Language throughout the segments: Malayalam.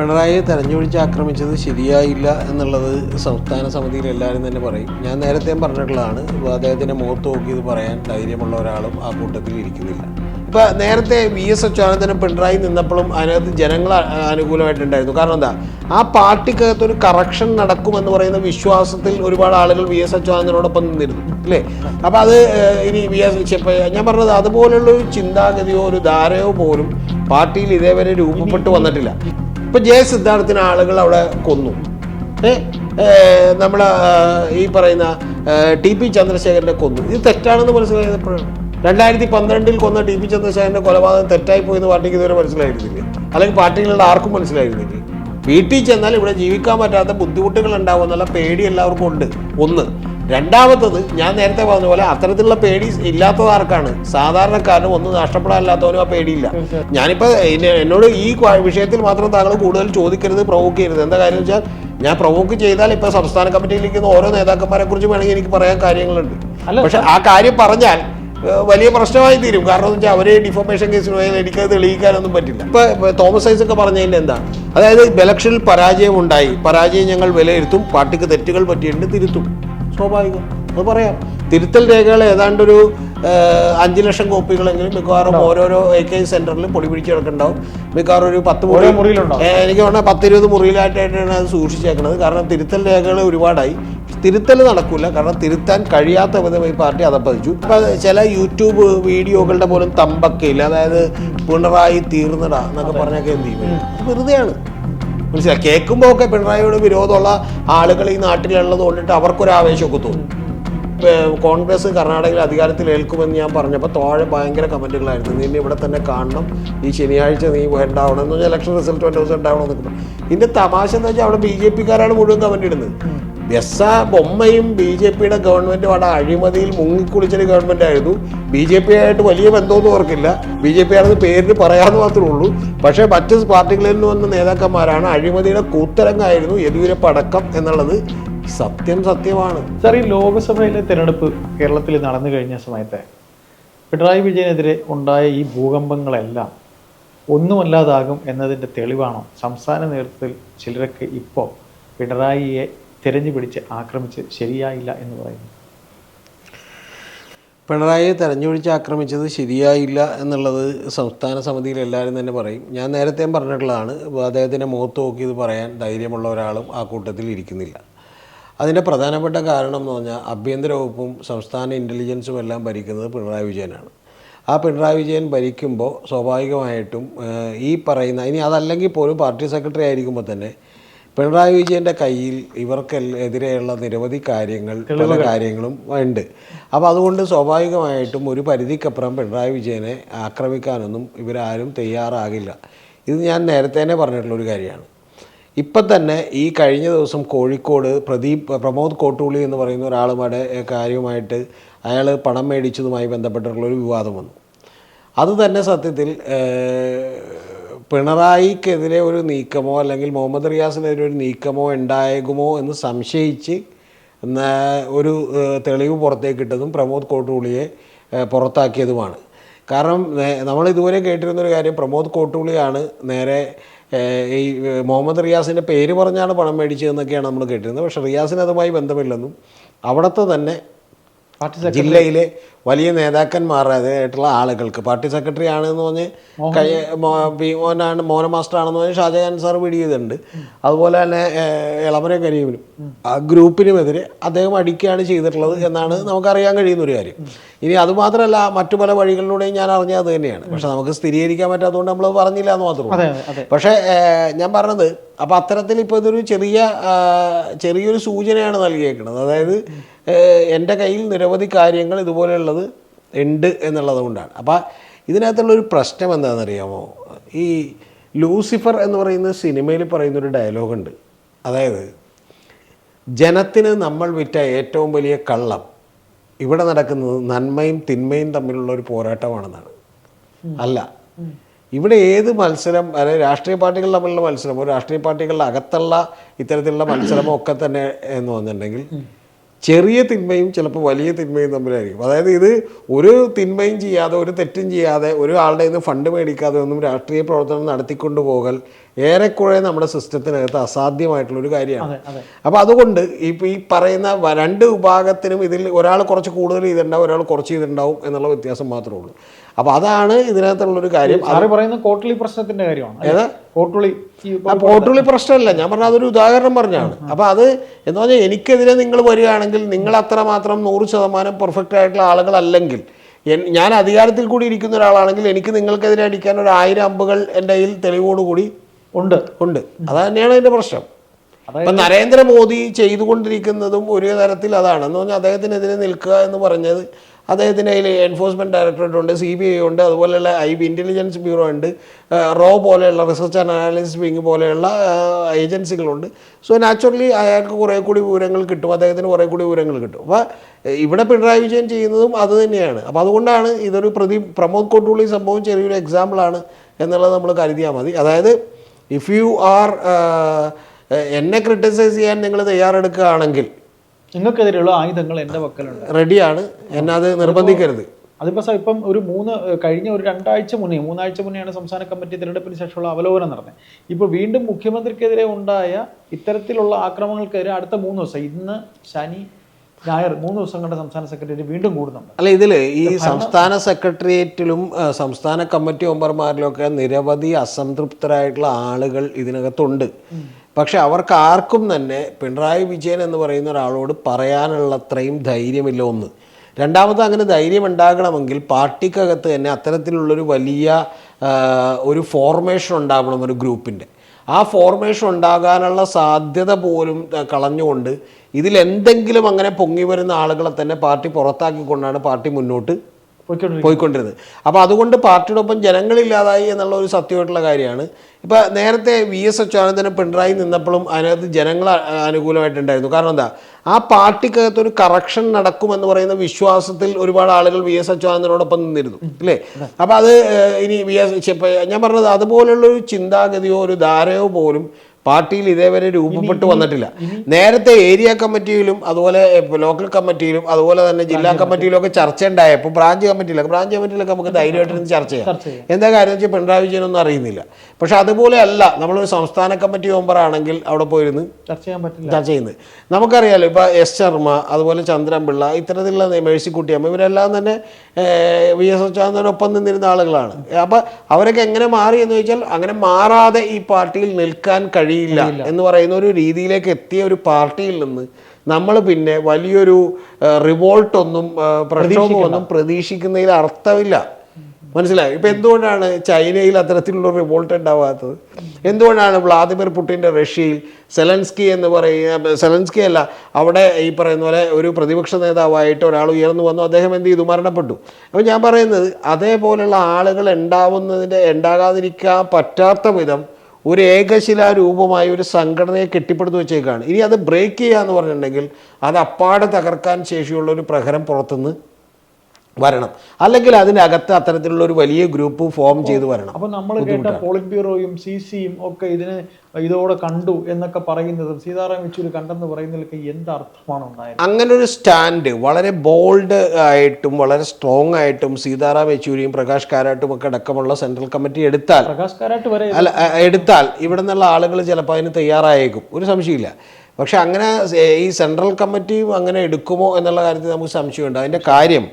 പിണറായിയെ തെരഞ്ഞൊഴിച്ച് ആക്രമിച്ചത് ശരിയായില്ല എന്നുള്ളത് സംസ്ഥാന സമിതിയിൽ എല്ലാവരും തന്നെ പറയും. ഞാൻ നേരത്തെയും പറഞ്ഞിട്ടുള്ളതാണ്. ഇപ്പോൾ അദ്ദേഹത്തിന്റെ മുഖത്ത് നോക്കി ഇത് പറയാൻ ധൈര്യമുള്ള ഒരാളും ആ കൂട്ടത്തിൽ ഇരിക്കുന്നില്ല. ഇപ്പം നേരത്തെ വി എസ് അച്യുതാനന്ദനും പിണറായി നിന്നപ്പോഴും അതിനകത്ത് ജനങ്ങൾ അനുകൂലമായിട്ടുണ്ടായിരുന്നു. കാരണം എന്താ? ആ പാർട്ടിക്കകത്ത് ഒരു കറക്ഷൻ നടക്കുമെന്ന് പറയുന്ന വിശ്വാസത്തിൽ ഒരുപാട് ആളുകൾ വി എസ് അച്യുതാനന്ദനോടൊപ്പം നിന്നിരുന്നു. അല്ലേ? അപ്പോൾ അത് ഇനി വി എസ് ഞാൻ പറഞ്ഞത് അതുപോലുള്ള ഒരു ചിന്താഗതിയോ ഒരു ധാരയോ പോലും പാർട്ടിയിൽ ഇതേവരെ രൂപപ്പെട്ടു വന്നിട്ടില്ല. ഇപ്പൊ ജയ സിദ്ധാർത്ഥിന് ആളുകൾ അവിടെ കൊന്നു. നമ്മളെ ഈ പറയുന്ന ടി പി ചന്ദ്രശേഖരനെ കൊന്നു. ഇത് തെറ്റാണെന്ന് മനസ്സിലായപ്പോഴാണ് രണ്ടായിരത്തി പന്ത്രണ്ടിൽ കൊന്ന ടി പി ചന്ദ്രശേഖരന്റെ കൊലപാതകം തെറ്റായി പോയെന്ന് പാർട്ടിക്ക് ഇതുവരെ മനസ്സിലായിരുന്നില്ല? അല്ലെങ്കിൽ പാർട്ടികളുടെ ആർക്കും മനസ്സിലായിരുന്നില്ല? വീട്ടിൽ ചെന്നാൽ ഇവിടെ ജീവിക്കാൻ പറ്റാത്ത ബുദ്ധിമുട്ടുകൾ ഉണ്ടാവും എന്നുള്ള പേടി എല്ലാവർക്കും ഉണ്ട്. ഒന്ന്. രണ്ടാമത്തത് ഞാൻ നേരത്തെ പറഞ്ഞ പോലെ അത്തരത്തിലുള്ള പേടി ഇല്ലാത്തത് ആർക്കാണ് സാധാരണക്കാരനും ഒന്നും നഷ്ടപ്പെടാനില്ലാത്തവനും ആ പേടിയില്ല. ഞാനിപ്പോ എന്നോട് ഈ വിഷയത്തിൽ മാത്രം താങ്കൾ കൂടുതൽ ചോദിക്കരുത് പ്രൊവോക്ക് ചെയ്യരുത്. എന്താ കാര്യം വെച്ചാൽ ഞാൻ പ്രൊവോക്ക് ചെയ്താൽ ഇപ്പൊ സംസ്ഥാന കമ്മിറ്റിയിൽ ഇരിക്കുന്ന ഓരോ നേതാക്കന്മാരെ കുറിച്ച് വേണമെങ്കിൽ എനിക്ക് പറയാൻ കാര്യങ്ങളുണ്ട്. പക്ഷെ ആ കാര്യം പറഞ്ഞാൽ വലിയ പ്രശ്നമായി തീരും. കാരണം എന്ന് വെച്ചാൽ അവരെ ഡിഫോമേഷൻ കേസിന് പോയാൽ എനിക്കത് തെളിയിക്കാനൊന്നും പറ്റില്ല. ഇപ്പൊ തോമസ് ഐസ് ഒക്കെ പറഞ്ഞതിന്റെ എന്താ? അതായത് ഇലക്ഷനിൽ പരാജയം ഉണ്ടായി പരാജയം ഞങ്ങൾ വിലയിരുത്തും. പാർട്ടിക്ക് തെറ്റുകൾ പറ്റിയിട്ടുണ്ട് തിരുത്തും. സ്വാഭാവികം അത് പറയാം. തിരുത്തൽ രേഖകൾ ഏതാണ്ട് ഒരു ഏഹ്, അഞ്ച് ലക്ഷം കോപ്പികളെങ്കിലും മിക്കവാറും ഓരോരോ എ കെ സെന്ററിലും പൊടി പിടിച്ച് കിടക്കുന്നുണ്ടാവും. മിക്കവാറും ഒരു പത്ത് മുറി എനിക്ക് പറഞ്ഞാൽ പത്തിരുപത് മുറിയിലായിട്ടാണ് അത് സൂക്ഷിച്ചേക്കുന്നത് കാരണം തിരുത്തൽ രേഖകൾ ഒരുപാടായി. തിരുത്തൽ നടക്കില്ല കാരണം തിരുത്താൻ കഴിയാത്ത വിധം ഈ പാർട്ടി അതപ്പതിച്ചു അപ്പൊ അത് ചില യൂട്യൂബ് വീഡിയോകളുടെ പോലും തമ്പക്കയില്ല അതായത് പിണറായി തീർന്നടാ എന്നൊക്കെ പറഞ്ഞൊക്കെ എന്ത് ചെയ്യും? വെറുതെയാണ്. മനസ്സിലായി കേൾക്കുമ്പോൾ ഒക്കെ പിണറായിയോട് വിരോധമുള്ള ആളുകൾ ഈ നാട്ടിലുള്ളത് കൊണ്ടിട്ട് അവർക്കൊരു ആവേശമൊക്കെ തോന്നും കോൺഗ്രസ് കർണാടകയിൽ അധികാരത്തിൽ ഏൽക്കുമെന്ന് ഞാൻ പറഞ്ഞപ്പോൾ താഴെ ഭയങ്കര കമന്റുകളായിരുന്നു നീ ഇവിടെ തന്നെ കാണണം. ഈ ശനിയാഴ്ച നീ ഉണ്ടാവണം എന്ന് പറഞ്ഞാൽ ഇലക്ഷൻ റിസൾട്ട് ഒരു ദിവസം ഉണ്ടാവണം എന്നൊക്കെ ഇതിന്റെ തമാശ എന്ന് വെച്ചാൽ അവിടെ ബി ജെ പിക്കാരാണ് മുഴുവൻ കമന്റ് ഇടുന്നത്. ബെസ്സ ബൊമ്മയും ബി ജെ പിയുടെ ഗവൺമെന്റും അവിടെ അഴിമതിയിൽ മുങ്ങിക്കുളിച്ചൊരു ഗവൺമെന്റ് ആയിരുന്നു. ബി ജെ പി ആയിട്ട് വലിയ ബന്ധമൊന്നും ഓർക്കില്ല ബി ജെ പി ആണെന്ന് പേരിന് പറയാമെന്ന് മാത്രമേ ഉള്ളൂ. പക്ഷേ മറ്റ് പാർട്ടികളിൽ നിന്ന് വന്ന നേതാക്കന്മാരാണ് അഴിമതിയുടെ കൂത്തരങ്ങായിരുന്നു യെദ്യൂരപ്പ അടക്കം എന്നുള്ളത് സത്യം സത്യമാണ്. സർ ഈ ലോക്സഭയിലെ തിരഞ്ഞെടുപ്പ് കേരളത്തിൽ നടന്നു കഴിഞ്ഞ സമയത്തെ പിണറായി വിജയനെതിരെ ഉണ്ടായ ഈ ഭൂകമ്പങ്ങളെല്ലാം ഒന്നുമല്ലാതാകും എന്നതിന്റെ തെളിവാണോ? സംസ്ഥാന നേതൃത്വത്തിൽ ചിലരൊക്കെ ഇപ്പോൾ പിണറായിയെ തിരഞ്ഞു പിടിച്ച് ആക്രമിച്ച് ശരിയായില്ല എന്ന് പറയുന്നു. പിണറായിയെ തെരഞ്ഞൊഴിച്ച് ആക്രമിച്ചത് ശരിയായില്ല എന്നുള്ളത് സംസ്ഥാന സമിതിയിൽ എല്ലാവരും തന്നെ പറയും. ഞാൻ നേരത്തെ പറഞ്ഞിട്ടുള്ളതാണ് അദ്ദേഹത്തിന്റെ മുഖത്ത് നോക്കി ഇത് പറയാൻ ധൈര്യമുള്ള ഒരാളും ആ കൂട്ടത്തിൽ ഇരിക്കുന്നില്ല. അതിന്റെ പ്രധാനപ്പെട്ട കാരണം എന്ന് പറഞ്ഞാൽ ആഭ്യന്തര വകുപ്പും സംസ്ഥാന ഇന്റലിജൻസും എല്ലാം ഭരിക്കുന്നത് പിണറായി വിജയനാണ്. ആ പിണറായി വിജയൻ ഭരിക്കുമ്പോൾ സ്വാഭാവികമായിട്ടും ഈ പറയുന്ന ഇനി അതല്ലെങ്കിൽ പോലും പാർട്ടി സെക്രട്ടറി ആയിരിക്കുമ്പോൾ തന്നെ പിണറായി വിജയന്റെ കയ്യിൽ ഇവർക്ക് എതിരെയുള്ള നിരവധി കാര്യങ്ങൾ പല കാര്യങ്ങളും ഉണ്ട്. അപ്പോൾ അതുകൊണ്ട് സ്വാഭാവികമായിട്ടും ഒരു പരിധിക്കപ്പുറം പിണറായി വിജയനെ ആക്രമിക്കാനൊന്നും ഇവരാരും തയ്യാറാകില്ല. ഇത് ഞാൻ നേരത്തെ തന്നെ പറഞ്ഞിട്ടുള്ള ഒരു കാര്യമാണ്. ഇപ്പം തന്നെ ഈ കഴിഞ്ഞ ദിവസം കോഴിക്കോട് പ്രദീപ് പ്രമോദ് കോട്ടൂളി എന്ന് പറയുന്ന ഒരാളുമായിട്ട് കാര്യമായിട്ട് അയാൾ പണം മേടിച്ചതുമായി ബന്ധപ്പെട്ടിട്ടുള്ളൊരു വിവാദം വന്നു. അത് തന്നെ സത്യത്തിൽ പിണറായിക്കെതിരെ ഒരു നീക്കമോ അല്ലെങ്കിൽ മുഹമ്മദ് റിയാസിനെതിരെ ഒരു നീക്കമോ ഉണ്ടായേക്കുമോ എന്ന് സംശയിച്ച് ഒരു തെളിവ് പുറത്തേക്കിട്ടതും പ്രമോദ് കോട്ടൂളിയെ പുറത്താക്കിയതുമാണ്. കാരണം നമ്മൾ ഇതുവരെ കേട്ടിരുന്നൊരു കാര്യം പ്രമോദ് കോട്ടൂളിയാണ് നേരെ ഈ മുഹമ്മദ് റിയാസിന്റെ പേര് പറഞ്ഞാണ് പണം മേടിച്ചതെന്നൊക്കെയാണ് നമ്മൾ കേട്ടിരുന്നത്. പക്ഷേ റിയാസിന് അതുമായി ബന്ധമില്ലെന്നും അവിടുത്തെ തന്നെ ജില്ലയിലെ വലിയ നേതാക്കന്മാരായിട്ടുള്ള ആളുകൾക്ക് പാർട്ടി സെക്രട്ടറി ആണെന്ന് പറഞ്ഞ് മോ- മോനാണ് മോന മാസ്റ്റർ ആണെന്ന് പറഞ്ഞ് ഷാജഹാൻ സാർ പിടി ചെയ്തിട്ടുണ്ട് അതുപോലെ തന്നെ ഇളമര കരീമിനും ആ ഗ്രൂപ്പിനുമെതിരെ അദ്ദേഹം അടിക്കുകയാണ് ചെയ്തിട്ടുള്ളത് എന്നാണ് നമുക്കറിയാൻ കഴിയുന്ന ഒരു കാര്യം. ഇനി അതുമാത്രമല്ല മറ്റു പല വഴികളിലൂടെയും ഞാൻ അറിഞ്ഞത് അത് തന്നെയാണ്. പക്ഷെ നമുക്ക് സ്ഥിരീകരിക്കാൻ പറ്റാത്തതുകൊണ്ട് നമ്മൾ പറഞ്ഞില്ല എന്ന് മാത്രമേ പക്ഷേ ഞാൻ പറഞ്ഞത് അപ്പം അത്തരത്തിൽ ഇപ്പോൾ ഇതൊരു ചെറിയ ചെറിയൊരു സൂചനയാണ് നൽകിയേക്കുന്നത്. അതായത് എന്റെ കയ്യിൽ നിരവധി കാര്യങ്ങൾ ഇതുപോലെയുള്ളത് ഉണ്ട് എന്നുള്ളത് കൊണ്ടാണ്. അപ്പോൾ ഇതിനകത്തുള്ളൊരു പ്രശ്നം എന്താണെന്നറിയാമോ? ഈ ലൂസിഫർ എന്ന് പറയുന്ന സിനിമയിൽ പറയുന്നൊരു ഡയലോഗുണ്ട്. അതായത് ജനത്തിന് നമ്മൾ വിറ്റ ഏറ്റവും വലിയ കള്ളം ഇവിടെ നടക്കുന്നത് നന്മയും തിന്മയും തമ്മിലുള്ള ഒരു പോരാട്ടമാണെന്നാണ്. അല്ല ഇവിടെ ഏത് മത്സരം അതായത് രാഷ്ട്രീയ പാർട്ടികൾ തമ്മിലുള്ള മത്സരമോ രാഷ്ട്രീയ പാർട്ടികളുടെ അകത്തുള്ള ഇത്തരത്തിലുള്ള മത്സരമോ ഒക്കെ തന്നെ എന്ന് പറഞ്ഞിട്ടുണ്ടെങ്കിൽ ചെറിയ തിന്മയും ചിലപ്പോൾ വലിയ തിന്മയും തമ്മിലായിരിക്കും. അതായത് ഇത് ഒരു തിന്മയും ചെയ്യാതെ ഒരു തെറ്റും ചെയ്യാതെ ഒരു ആളുടെ നിന്ന് ഫണ്ട് മേടിക്കാതെ ഒന്നും രാഷ്ട്രീയ പ്രവർത്തനം നടത്തിക്കൊണ്ടു പോകൽ ഏറെക്കുറെ നമ്മുടെ സിസ്റ്റത്തിനകത്ത് അസാധ്യമായിട്ടുള്ളൊരു കാര്യമാണ്. അപ്പോൾ അതുകൊണ്ട് ഇപ്പോൾ ഈ പറയുന്ന രണ്ട് വിഭാഗത്തിനും ഇതിൽ ഒരാൾ കുറച്ച് കൂടുതൽ ചെയ്തിട്ടുണ്ടാവും ഒരാൾ കുറച്ച് ചെയ്തിട്ടുണ്ടാവും എന്നുള്ള വ്യത്യാസം മാത്രമേ ഉള്ളൂ. അപ്പോൾ അതാണ് ഇതിനകത്തുള്ളൊരു കാര്യം. അത് പറയുന്ന കോട്ടുളി പ്രശ്നത്തിന്റെ കാര്യമാണ്? കോട്ടുളി പ്രശ്നമല്ല. ഞാൻ പറഞ്ഞ അതൊരു ഉദാഹരണം പറഞ്ഞാണ്. അപ്പോൾ അത് എന്ന് പറഞ്ഞാൽ എനിക്കെതിരെ നിങ്ങൾ വരികയാണെങ്കിൽ നിങ്ങൾ അത്രമാത്രം നൂറ് ശതമാനം പെർഫെക്റ്റ് ആയിട്ടുള്ള ആളുകളല്ലെങ്കിൽ ഞാൻ അധികാരത്തിൽ കൂടി ഇരിക്കുന്ന ഒരാളാണെങ്കിൽ എനിക്ക് നിങ്ങൾക്കെതിരെ അടിക്കാൻ ഒരു ആയിരം അമ്പുകൾ എന്റെ കയ്യിൽ തെളിവോടുകൂടി ഉണ്ട്. ഉണ്ട്. അത് തന്നെയാണ് അതിന്റെ പ്രശ്നം. അപ്പം നരേന്ദ്രമോദി ചെയ്തുകൊണ്ടിരിക്കുന്നതും ഒരു തരത്തിൽ അതാണ്. എന്ന് പറഞ്ഞാൽ അദ്ദേഹത്തിനെതിരെ നിൽക്കുക എന്ന് പറഞ്ഞത് അദ്ദേഹത്തിന്റെ കയ്യിൽ എൻഫോഴ്സ്മെന്റ് ഡയറക്ടറേറ്റ് ഉണ്ട് സി ബി ഐ ഉണ്ട് അതുപോലെയുള്ള ഐ ബി ഇന്റലിജൻസ് ബ്യൂറോ ഉണ്ട് റോ പോലെയുള്ള റിസർച്ച് ആൻഡ് അനാലിസിസ് വിങ് പോലെയുള്ള ഏജൻസികളുണ്ട് സോ നാച്ചുറലി അയാൾക്ക് കുറേ കൂടി വിവരങ്ങൾ കിട്ടും അദ്ദേഹത്തിന് കുറേ കൂടി വിവരങ്ങൾ കിട്ടും. അപ്പോൾ ഇവിടെ പിണറായി വിജയൻ ചെയ്യുന്നതും അത് തന്നെയാണ്. അപ്പോൾ അതുകൊണ്ടാണ് ഇതൊരു പ്രതി പ്രമോദ് കൊട്ടുള്ളി സംഭവം ചെറിയൊരു എക്സാമ്പിളാണ് എന്നുള്ളത് നമ്മൾ കരുതിയാൽ മതി. അതായത് ഇഫ് യു ആർ എന്നെ ക്രിട്ടിസൈസ് ചെയ്യാൻ നിങ്ങൾ തയ്യാറെടുക്കുകയാണെങ്കിൽ നിങ്ങൾക്കെതിരെയുള്ള ആയുധങ്ങൾ എന്റെ പക്കലുണ്ട്. റെഡിയാണ്. എന്നെ അത് നിർബന്ധിക്കരുത്. അതിപ്പോ സാർ ഇപ്പം ഒരു മൂന്ന് കഴിഞ്ഞ ഒരു രണ്ടാഴ്ച മുന്നേ മൂന്നാഴ്ച മുന്നെയാണ് സംസ്ഥാന കമ്മിറ്റി തിരഞ്ഞെടുപ്പിന് ശേഷമുള്ള അവലോകനം നടന്നത്. ഇപ്പോൾ വീണ്ടും മുഖ്യമന്ത്രിക്കെതിരെ ഉണ്ടായ ഇത്തരത്തിലുള്ള ആക്രമണങ്ങൾക്കെതിരെ അടുത്ത മൂന്ന് ദിവസം ഇന്ന് ശനി ഞായർ മൂന്ന് ദിവസം കണ്ട സംസ്ഥാന സെക്രട്ടറി വീണ്ടും കൂടുന്നുണ്ട്. അല്ല ഇതിൽ ഈ സംസ്ഥാന സെക്രട്ടേറിയറ്റിലും സംസ്ഥാന കമ്മിറ്റി മെമ്പർമാരിലും ഒക്കെ നിരവധി അസംതൃപ്തരായിട്ടുള്ള ആളുകൾ ഇതിനകത്തുണ്ട്. പക്ഷെ അവർക്ക് ആർക്കും തന്നെ പിണറായി വിജയൻ എന്ന് പറയുന്ന ഒരാളോട് പറയാനുള്ളത്രയും ധൈര്യമില്ല ഒന്ന്. രണ്ടാമത് അങ്ങനെ ധൈര്യം ഉണ്ടാകണമെങ്കിൽ പാർട്ടിക്കകത്ത് തന്നെ അത്തരത്തിലുള്ളൊരു വലിയ ഒരു ഫോർമേഷൻ ഉണ്ടാവണം ഒരു ഗ്രൂപ്പിന്റെ. ആ ഫോർമേഷൻ ഉണ്ടാകാനുള്ള സാധ്യത പോലും കളഞ്ഞുകൊണ്ട് ഇതിലെന്തെങ്കിലും അങ്ങനെ പൊങ്ങി വരുന്ന ആളുകളെ തന്നെ പാർട്ടി പുറത്താക്കിക്കൊണ്ടാണ് പാർട്ടി മുന്നോട്ട് പോയിക്കൊണ്ടിരുന്നത്. അപ്പോൾ അതുകൊണ്ട് പാർട്ടിയുടെ ഒപ്പം ജനങ്ങളില്ലാതായി എന്നുള്ള ഒരു സത്യമായിട്ടുള്ള കാര്യമാണ്. ഇപ്പോൾ നേരത്തെ വി എസ് അച്യുതാനന്ദന് പിണറായി നിന്നപ്പോഴും അതിനകത്ത് ജനങ്ങൾ അനുകൂലമായിട്ടുണ്ടായിരുന്നു. കാരണം എന്താ? ആ പാർട്ടിക്കകത്ത് ഒരു കറക്ഷൻ നടക്കുമെന്ന് പറയുന്ന വിശ്വാസത്തിൽ ഒരുപാട് ആളുകൾ വി എസ് അച്യുതാനന്ദനോടൊപ്പം നിന്നിരുന്നു. അല്ലേ? അപ്പോൾ അത് ഇനി വി എസ് ഞാൻ പറഞ്ഞത് അതുപോലുള്ളൊരു ചിന്താഗതിയോ ഒരു ധാരയോ പോലും പാർട്ടിയിൽ ഇതേവരെ രൂപപ്പെട്ടു വന്നിട്ടില്ല. നേരത്തെ ഏരിയ കമ്മിറ്റിയിലും അതുപോലെ ലോക്കൽ കമ്മിറ്റിയിലും അതുപോലെ തന്നെ ജില്ലാ കമ്മിറ്റിയിലും ഒക്കെ ചർച്ച ഉണ്ടായപ്പോൾ ബ്രാഞ്ച് കമ്മിറ്റിയിലൊക്കെ ബ്രാഞ്ച് കമ്മിറ്റിയിലൊക്കെ നമുക്ക് ധൈര്യമായിട്ട് ചർച്ച ചെയ്യാം. എന്താ കാര്യം വെച്ചാൽ പിണറായി വിജയനൊന്നും അറിയുന്നില്ല. പക്ഷെ അതുപോലെ അല്ല നമ്മളൊരു സംസ്ഥാന കമ്മിറ്റി മെമ്പർ ആണെങ്കിൽ അവിടെ പോയിരുന്ന് ചർച്ച ചെയ്യാൻ പറ്റില്ല. ചർച്ച ചെയ്യുന്നത്. നമുക്കറിയാലോ ഇപ്പോൾ എസ് ശർമ്മ അതുപോലെ ചന്ദ്രൻപിള്ള ഇത്തരത്തിലുള്ള മേഴ്സിക്കുട്ടിയമ്മ ഇവരെല്ലാം തന്നെ വി എസ് അച്യുതാനന്ദനൊപ്പം നിന്നിരുന്ന ആളുകളാണ്. അപ്പോൾ അവരൊക്കെ എങ്ങനെ മാറി എന്ന് ചോദിച്ചാൽ അങ്ങനെ മാറാതെ ഈ പാർട്ടിയിൽ നിൽക്കാൻ കഴിയില്ല എന്ന് പറയുന്ന ഒരു രീതിയിലേക്ക് എത്തിയ ഒരു പാർട്ടിയിൽ നിന്ന് നമ്മൾ പിന്നെ വലിയൊരു റിവോൾട്ടൊന്നും പ്രക്ഷോഭമൊന്നും പ്രതീക്ഷിക്കുന്നതിൽ അർത്ഥമില്ല. മനസ്സിലായി? ഇപ്പൊ എന്തുകൊണ്ടാണ് ചൈനയിൽ അത്തരത്തിലുള്ള റിവോൾട്ട് ഉണ്ടാവാത്തത്? എന്തുകൊണ്ടാണ് വ്ളാദിമിർ പുടിന്റെ റഷ്യയിൽ സെലൻസ്കി എന്ന് പറയുന്ന സെലൻസ്കി അല്ല അവിടെ ഈ പറയുന്ന പോലെ ഒരു പ്രതിപക്ഷ നേതാവായിട്ട് ഒരാൾ ഉയർന്നു വന്നു അദ്ദേഹം എന്ത് ചെയ്തു? മരണപ്പെട്ടു. അപ്പോൾ ഞാൻ പറയുന്നത് അതേപോലെയുള്ള ആളുകൾ ഉണ്ടാവുന്നതിന്റെ ഉണ്ടാകാതിരിക്കാൻ പറ്റാത്ത വിധം ഒരു ഏകശിലാരൂപമായ ഒരു സംഘടനയെ കെട്ടിപ്പടുത്ത് വെച്ചേക്കാണ്. ഇനി അത് ബ്രേക്ക് ചെയ്യുക എന്ന് പറഞ്ഞിട്ടുണ്ടെങ്കിൽ അത് അപ്പാടെ തകർക്കാൻ ശേഷിയുള്ള ഒരു പ്രഹരം പുറത്തുനിന്ന് വരണം. അല്ലെങ്കിൽ അതിനകത്ത് അത്തരത്തിലുള്ള ഒരു വലിയ ഗ്രൂപ്പ് ഫോം ചെയ്ത് വരണം. അപ്പൊ നമ്മൾ കേട്ട പോളിറ്റ് ബ്യൂറോയും സി സിയും ഒക്കെ ഇതിന് ഇതോടെ കണ്ടു എന്നൊക്കെ പറയുന്നതും സീതാറാം യെച്ചൂരി കണ്ടെന്ന് പറയുന്നതിലൊക്കെ എന്ത് അർത്ഥമാണ് ഉണ്ടായത് അങ്ങനെ ഒരു സ്റ്റാൻഡ് വളരെ ബോൾഡ് ആയിട്ടും വളരെ സ്ട്രോങ് ആയിട്ടും സീതാറാം യെച്ചൂരിയും പ്രകാശ് കാരാട്ടും ഒക്കെ അടക്കമുള്ള സെൻട്രൽ കമ്മിറ്റി എടുത്താൽ പ്രകാശ് കാരാട്ട് വരെ അല്ല എടുത്താൽ ഇവിടെ നിന്നുള്ള ആളുകൾ ചിലപ്പോൾ അതിന് തയ്യാറായേക്കും. ഒരു സംശയമില്ല പക്ഷെ അങ്ങനെ ഈ സെൻട്രൽ കമ്മിറ്റിയും അങ്ങനെ എടുക്കുമോ എന്നുള്ള കാര്യത്തിൽ നമുക്ക് സംശയമുണ്ട്. അതിന്റെ കാര്യം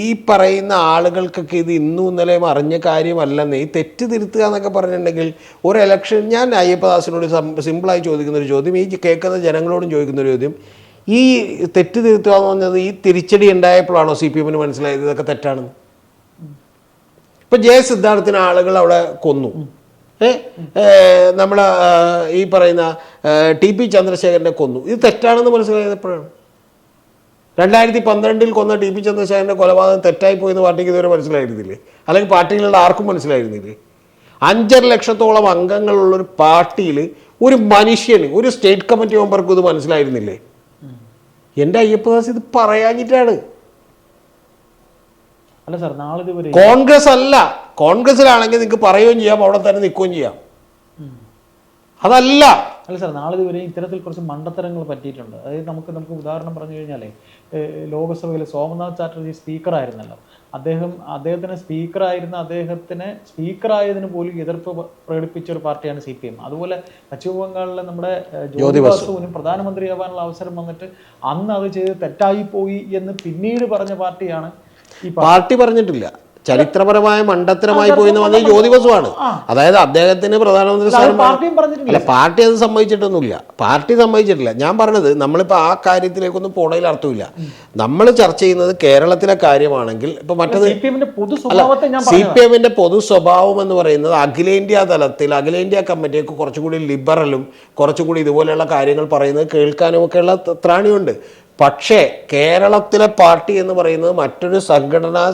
ഈ പറയുന്ന ആളുകൾക്കൊക്കെ ഇത് ഇന്നും ഇന്നലെയും അറിഞ്ഞ കാര്യമല്ലെന്ന് ഈ തെറ്റ് തിരുത്തുക എന്നൊക്കെ പറഞ്ഞിട്ടുണ്ടെങ്കിൽ ഒരു ഇലക്ഷൻ ഞാൻ അയ്യപ്പദാസിനോട് സിമ്പിളായി ചോദിക്കുന്ന ഒരു ചോദ്യം ഈ കേൾക്കുന്ന ജനങ്ങളോടും ചോദിക്കുന്ന ഒരു ചോദ്യം ഈ തെറ്റ് തിരുത്തുക എന്ന് പറഞ്ഞത് ഈ തിരിച്ചടി ഉണ്ടായപ്പോഴാണോ സി പി എമ്മിന് മനസ്സിലായത് ഇതൊക്കെ തെറ്റാണെന്ന്? ഇപ്പം ജയ സിദ്ധാർത്ഥിന് ആളുകൾ അവിടെ കൊന്നു. നമ്മൾ ഈ പറയുന്ന ടി പി ചന്ദ്രശേഖരനെ കൊന്നു. ഇത് തെറ്റാണെന്ന് മനസ്സിലായത് എപ്പോഴാണ്? രണ്ടായിരത്തി പന്ത്രണ്ടിൽ കൊന്ന ടി പി ചന്ദ്രശേഖരന്റെ കൊലപാതകം തെറ്റായി പോയെന്ന് പാർട്ടിക്ക് ഇതുവരെ മനസ്സിലായിരുന്നില്ലേ? അല്ലെങ്കിൽ പാർട്ടിയിലുള്ള ആർക്കും മനസ്സിലായിരുന്നില്ലേ? അഞ്ചര ലക്ഷത്തോളം അംഗങ്ങളുള്ള ഒരു പാർട്ടിയിൽ ഒരു മനുഷ്യന് ഒരു സ്റ്റേറ്റ് കമ്മിറ്റി മെമ്പർക്കും ഇത് മനസ്സിലായിരുന്നില്ലേ? എന്റെ അയ്യപ്പദാസ് ഇത് പറയാഞ്ഞിട്ടാണ്. കോൺഗ്രസ് അല്ല. കോൺഗ്രസിലാണെങ്കിൽ നിങ്ങൾക്ക് പറയുകയും ചെയ്യാം അവിടെ തന്നെ നിൽക്കുകയും ചെയ്യാം. അതല്ല. അല്ല സാർ നാളെ വരെ ഇത്തരത്തിൽ കുറച്ച് മണ്ടത്തരങ്ങൾ പറ്റിയിട്ടുണ്ട്. അതായത് നമുക്ക് നമുക്ക് ഉദാഹരണം പറഞ്ഞു കഴിഞ്ഞാലേ ലോകസഭയിൽ ലോകസഭയിലെ സോമനാഥ് ചാറ്റർജി സ്പീക്കറായിരുന്നല്ലോ അദ്ദേഹം അദ്ദേഹത്തിന് സ്പീക്കറായിരുന്ന അദ്ദേഹത്തിന് സ്പീക്കറായതിന് പോലും എതിർപ്പ് പ്രകടിപ്പിച്ച ഒരു പാർട്ടിയാണ് സി പി എം. അതുപോലെ പശ്ചിമ ബംഗാളിലെ നമ്മുടെ ജ്യോതി ബസുവിനും പ്രധാനമന്ത്രിയാവാനുള്ള അവസരം വന്നിട്ട് അന്ന് അത് ചെയ്ത് തെറ്റായി പോയി എന്ന് പിന്നീട് പറഞ്ഞ പാർട്ടിയാണ് ഈ പാർട്ടി പറഞ്ഞിട്ടില്ല. ചരിത്രപരമായ മണ്ടത്തരമായി പോയി എന്ന് പറഞ്ഞാൽ ജ്യോതി ബസുവാണ് അതായത് അദ്ദേഹത്തിന് പ്രധാനമന്ത്രി അല്ല പാർട്ടി അത് സമ്മതിച്ചിട്ടൊന്നുമില്ല. പാർട്ടി സമ്മതിച്ചിട്ടില്ല. ഞാൻ പറഞ്ഞത് നമ്മളിപ്പോൾ ആ കാര്യത്തിലേക്കൊന്നും പോണതിൽ അർത്ഥമില്ല. നമ്മൾ ചർച്ച ചെയ്യുന്നത് കേരളത്തിലെ കാര്യമാണെങ്കിൽ ഇപ്പൊ മറ്റത് സി പി എമ്മിന്റെ പൊതു സ്വഭാവം എന്ന് പറയുന്നത് അഖിലേന്ത്യാ തലത്തിൽ അഖിലേന്ത്യാ കമ്മിറ്റിയൊക്കെ കുറച്ചുകൂടി ലിബറലും കുറച്ചുകൂടി ഇതുപോലെയുള്ള കാര്യങ്ങൾ പറയുന്നത് കേൾക്കാനും ഒക്കെയുള്ള ത്രാണിയുണ്ട്. പക്ഷേ കേരളത്തിലെ പാർട്ടി എന്ന് പറയുന്നത് മറ്റൊരു സംഘടനാ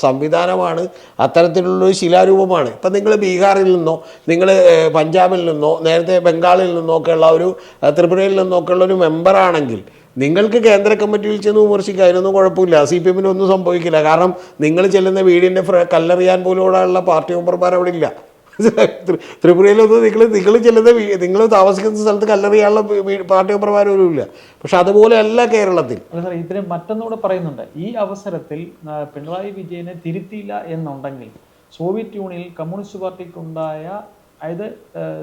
സംവിധാനമാണ്. അത്തരത്തിലുള്ളൊരു ശിലാരൂപമാണ്. ഇപ്പം നിങ്ങൾ ബീഹാറിൽ നിന്നോ നിങ്ങൾ പഞ്ചാബിൽ നിന്നോ നേരത്തെ ബംഗാളിൽ നിന്നോ ഒക്കെ ഉള്ള ഒരു ത്രിപുരയിൽ നിന്നൊക്കെയുള്ള ഒരു മെമ്പറാണെങ്കിൽ നിങ്ങൾക്ക് കേന്ദ്ര കമ്മിറ്റിയിൽ ചെന്ന് വിമർശിക്കുക. അതിനൊന്നും കുഴപ്പമില്ല. സി പി എമ്മിന് ഒന്നും സംഭവിക്കില്ല. കാരണം നിങ്ങൾ ചെല്ലുന്ന വീടിന്റെ കല്ലെറിയാൻ പോലും ഉള്ള പാർട്ടി മെമ്പർമാർ അവിടെ ഇല്ല. ത്രിപുരയിലൊന്നും നിങ്ങൾ നിങ്ങൾ ചെല്ലുന്ന നിങ്ങൾ താമസിക്കുന്ന സ്ഥലത്ത് കല്ലെറിയാനുള്ള ഇല്ല പക്ഷെ അതുപോലെയല്ല കേരളത്തിൽ. അല്ല സാർ ഇതിന് മറ്റൊന്നുകൂടെ പറയുന്നുണ്ട്. ഈ അവസരത്തിൽ പിണറായി വിജയനെ തിരുത്തിയില്ല എന്നുണ്ടെങ്കിൽ സോവിയറ്റ് യൂണിയനിൽ കമ്മ്യൂണിസ്റ്റ് പാർട്ടിക്കുണ്ടായ അതായത്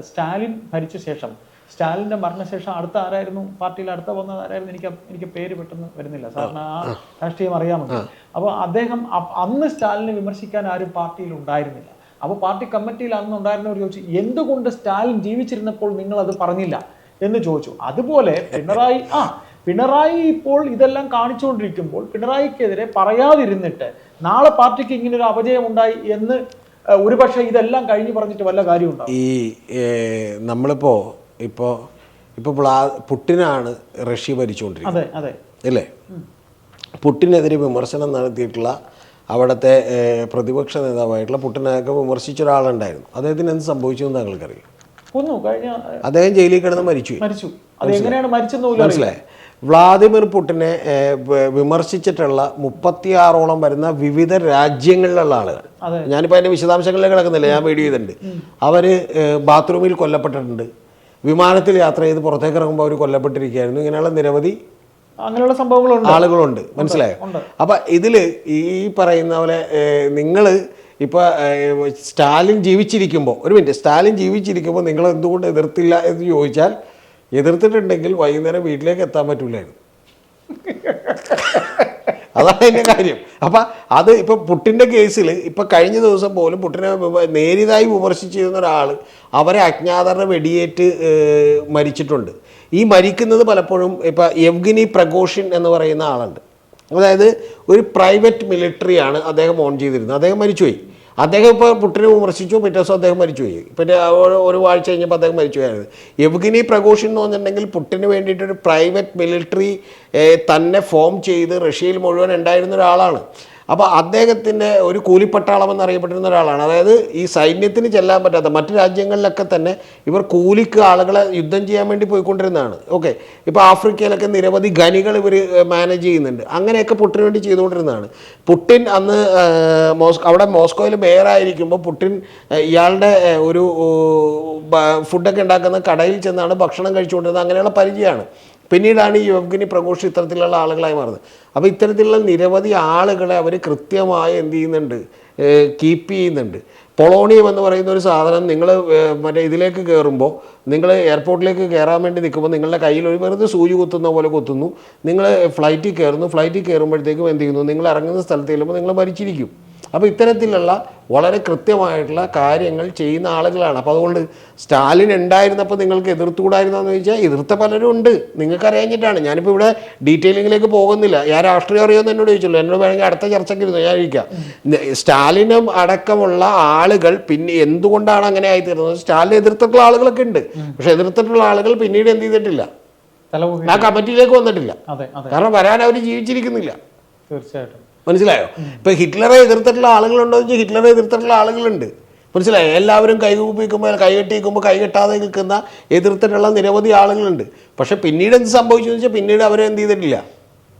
സ്റ്റാലിൻ ഭരിച്ച ശേഷം സ്റ്റാലിന്റെ മരണശേഷം അടുത്ത ആരായിരുന്നു? പാർട്ടിയിൽ അടുത്ത വന്നത് ആരായിരുന്നു? എനിക്ക് എനിക്ക് പേര് പെട്ടെന്ന് വരുന്നില്ല. സാറിന് ആ രാഷ്ട്രീയം അറിയാമല്ലോ അപ്പോൾ അദ്ദേഹം അന്ന് സ്റ്റാലിനെ വിമർശിക്കാൻ ആരും പാർട്ടിയിൽ ഉണ്ടായിരുന്നില്ല. അപ്പോൾ പാർട്ടി കമ്മിറ്റിയിൽ അന്ന് ഉണ്ടായിരുന്നവർ ചോദിച്ചു എന്തുകൊണ്ട് സ്റ്റാലിൻ ജീവിച്ചിരുന്നപ്പോൾ നിങ്ങൾ അത് പറഞ്ഞില്ല? എന്ന് ചോദിച്ചു. അതുപോലെ പിണറായി ആ പിണറായി ഇപ്പോൾ ഇതെല്ലാം കാണിച്ചുകൊണ്ടിരിക്കുമ്പോൾ പിണറായിക്കെതിരെ പറയാതിരുന്നിട്ട് നാളെ പാർട്ടിക്ക് ഇങ്ങനെ ഒരു അപജയം ഉണ്ടായി എന്ന് ഒരുപക്ഷെ ഇതെല്ലാം കഴിഞ്ഞു പറഞ്ഞിട്ട് വല്ല കാര്യമുണ്ടോ? ഈ നമ്മളിപ്പോ ഇപ്പോ ഇപ്പോൾ പുട്ടിനാണ് റഷ്യ ഭരിച്ചുകൊണ്ടിരിക്കുന്നത്. അല്ലേ? പുട്ടിനെതിരെ വിമർശനം നടത്തിയിട്ടുള്ള അവിടുത്തെ പ്രതിപക്ഷ നേതാവായിട്ടുള്ള പുട്ടിനെയൊക്കെ വിമർശിച്ച ഒരാളുണ്ടായിരുന്നു. അദ്ദേഹത്തിന് എന്ത് സംഭവിച്ചു എന്ന് താങ്കൾക്കറിയാം? കൊന്നു. കഴിഞ്ഞ അദ്ദേഹം ജയിലിൽ കിടന്ന് മരിച്ചു മരിച്ചു. അത് എങ്ങനെയാണ് മരിച്ചെന്ന് പോലും അറിയില്ല. മനസ്സിലായി വ്ളാദിമിർ പുടിനെ ഏഹ്, വിമർശിച്ചിട്ടുള്ള മുപ്പത്തിയാറോളം വരുന്ന വിവിധ രാജ്യങ്ങളിലുള്ള ആളുകൾ. ഞാനിപ്പോൾ അതിന്റെ വിശദാംശങ്ങളിൽ കിടക്കുന്നില്ല ഞാൻ വീഡിയോ ചെയ്തിട്ടുണ്ട്. അവർ ബാത്റൂമിൽ കൊല്ലപ്പെട്ടിട്ടുണ്ട്. വിമാനത്തിൽ യാത്ര ചെയ്ത് പുറത്തേക്ക് ഇറങ്ങുമ്പോൾ അവർ കൊല്ലപ്പെട്ടിരിക്കുകയായിരുന്നു. ഇങ്ങനെയുള്ള നിരവധി അങ്ങനെയുള്ള സംഭവങ്ങളുണ്ട്. ആളുകളുണ്ട്. മനസ്സിലായോ? അപ്പം ഇതിൽ ഈ പറയുന്ന പോലെ നിങ്ങൾ ഇപ്പൊ സ്റ്റാലിൻ ജീവിച്ചിരിക്കുമ്പോൾ ഒരു മിനിറ്റ് സ്റ്റാലിൻ ജീവിച്ചിരിക്കുമ്പോൾ നിങ്ങൾ എന്തുകൊണ്ട് എതിർത്തില്ല എന്ന് ചോദിച്ചാൽ എതിർത്തിട്ടുണ്ടെങ്കിൽ വൈകുന്നേരം വീട്ടിലേക്ക് എത്താൻ പറ്റൂലായിരുന്നു. അതാണ് അതിന്റെ കാര്യം. അപ്പം അത് ഇപ്പം പുട്ടിന്റെ കേസിൽ ഇപ്പം കഴിഞ്ഞ ദിവസം പോലും പുട്ടിനെ നേരിതായി വിമർശിച്ചിരുന്ന ഒരാൾ അവരെ അജ്ഞാതരുടെ വെടിയേറ്റ് മരിച്ചിട്ടുണ്ട്. ഈ മരിക്കുന്നത് പലപ്പോഴും ഇപ്പം യവ്ഗിനി പ്രഘോഷിൻ എന്ന് പറയുന്ന ആളുണ്ട്. അതായത് ഒരു പ്രൈവറ്റ് മിലിറ്ററിയാണ് അദ്ദേഹം ഓൺ ചെയ്തിരുന്നത്. അദ്ദേഹം മരിച്ചുപോയി. അദ്ദേഹം ഇപ്പോൾ പുട്ടിനെ വിമർശിച്ചു പിറ്റേ ദിവസം അദ്ദേഹം മരിച്ചുപോയി. പിന്നെ ഒരു വാഴ്ച കഴിഞ്ഞപ്പോൾ അദ്ദേഹം മരിച്ചുപോയായിരുന്നു. യവഗിനി പ്രഘോഷൻ എന്ന് പറഞ്ഞിട്ടുണ്ടെങ്കിൽ പുട്ടിന് വേണ്ടിയിട്ടൊരു പ്രൈവറ്റ് മിലിറ്ററി തന്നെ ഫോം ചെയ്ത് റഷ്യയിൽ മുഴുവൻ ഉണ്ടായിരുന്ന ഒരാളാണ്. അപ്പോൾ അദ്ദേഹത്തിന്റെ ഒരു കൂലിപ്പട്ടാളം എന്നറിയപ്പെട്ടിരുന്ന ഒരാളാണ്. അതായത് ഈ സൈന്യത്തിന് ചെല്ലാൻ പറ്റാത്ത മറ്റു രാജ്യങ്ങളിലൊക്കെ തന്നെ ഇവർ കൂലിക്ക് ആളുകളെ യുദ്ധം ചെയ്യാൻ വേണ്ടി പോയിക്കൊണ്ടിരുന്നതാണ്. ഓക്കെ. ഇപ്പോൾ ആഫ്രിക്കയിലൊക്കെ നിരവധി ഖനികൾ ഇവർ മാനേജ് ചെയ്യുന്നുണ്ട്. അങ്ങനെയൊക്കെ പുട്ടിന് വേണ്ടി ചെയ്തുകൊണ്ടിരുന്നതാണ്. പുട്ടിൻ അന്ന് മോസ് അവിടെ മോസ്കോയിൽ മേയറായിരിക്കുമ്പോൾ പുട്ടിൻ ഇയാളുടെ ഒരു ഫുഡൊക്കെ ഉണ്ടാക്കുന്ന കടയിൽ ചെന്നാണ് ഭക്ഷണം കഴിച്ചുകൊണ്ടിരുന്നത്. അങ്ങനെയുള്ള പരിചയമാണ്. പിന്നീടാണ് ഈ യോഗ്യനി പ്രഘോഷ് ഇത്തരത്തിലുള്ള ആളുകളായി മാറുന്നത്. അപ്പോൾ ഇത്തരത്തിലുള്ള നിരവധി ആളുകളെ അവർ കൃത്യമായി എന്ത് ചെയ്യുന്നുണ്ട് കീപ്പ് ചെയ്യുന്നുണ്ട്. പൊളോണിയം എന്ന് പറയുന്ന ഒരു സാധനം നിങ്ങൾ മറ്റേ ഇതിലേക്ക് കയറുമ്പോൾ നിങ്ങൾ എയർപോർട്ടിലേക്ക് കയറാൻ വേണ്ടി നിൽക്കുമ്പോൾ നിങ്ങളുടെ കയ്യിൽ ഒരു വെറുതെ സൂചി കുത്തുന്ന പോലെ കുത്തുന്നു. നിങ്ങൾ ഫ്ലൈറ്റിൽ കയറുന്നു ഫ്ലൈറ്റിൽ കയറുമ്പോഴത്തേക്കും എന്ത് ചെയ്യുന്നു? നിങ്ങൾ ഇറങ്ങുന്ന സ്ഥലത്ത് ചെല്ലുമ്പോൾ നിങ്ങൾ മരിച്ചിരിക്കും. അപ്പോൾ ഇത്തരത്തിലുള്ള വളരെ കൃത്യമായിട്ടുള്ള കാര്യങ്ങൾ ചെയ്യുന്ന ആളുകളാണ്. അപ്പോൾ അതുകൊണ്ട് സ്റ്റാലിൻ ഉണ്ടായിരുന്നപ്പോൾ നിങ്ങൾക്ക് എതിർത്തുകൂടായിരുന്നോ എന്ന് ചോദിച്ചാൽ എതിർത്ത പലരും ഉണ്ട്. നിങ്ങൾക്ക് അറിയാഞ്ഞിട്ടാണ്. ഞാനിപ്പോൾ ഇവിടെ ഡീറ്റെയിലിങ്ങിലേക്ക് പോകുന്നില്ല. ഞാൻ രാഷ്ട്രീയം അറിയുമെന്ന് എന്നോട് ചോദിച്ചുള്ളൂ. എന്നോട് വേണമെങ്കിൽ അടുത്ത ചർച്ചയ്ക്ക് ഇരുന്നു ഞാൻ ന- സ്റ്റാലിനും അടക്കമുള്ള ആളുകൾ പിന്നെ എന്തുകൊണ്ടാണ് അങ്ങനെ ആയിത്തീരുന്നത്? സ്റ്റാലിനെ എതിർത്തിട്ടുള്ള ആളുകളൊക്കെ ഉണ്ട്. പക്ഷെ എതിർത്തിട്ടുള്ള ആളുകൾ പിന്നീട് എന്ത് ചെയ്തിട്ടില്ല? ആ കമ്മിറ്റിയിലേക്ക് വന്നിട്ടില്ല. കാരണം വരാൻ അവർ ജീവിച്ചിരിക്കുന്നില്ല. തീർച്ചയായിട്ടും. മനസ്സിലായോ? ഇപ്പൊ ഹിറ്റ്ലറെ എതിർത്തിട്ടുള്ള ആളുകളുണ്ടോ എന്ന് വെച്ചാൽ ഹിറ്റ്ലറെ എതിർത്തിട്ടുള്ള ആളുകളുണ്ട്. മനസ്സിലായോ? എല്ലാവരും കൈകൂപ്പിക്കുമ്പോൾ കൈകെട്ടിക്കുമ്പോൾ കൈകെട്ടാതെ നിൽക്കുന്ന എതിർത്തിട്ടുള്ള നിരവധി ആളുകളുണ്ട്. പക്ഷെ പിന്നീട് എന്ത് സംഭവിച്ചു എന്ന് വെച്ചാൽ പിന്നീട് അവരെ എന്ത് ചെയ്തിട്ടില്ല.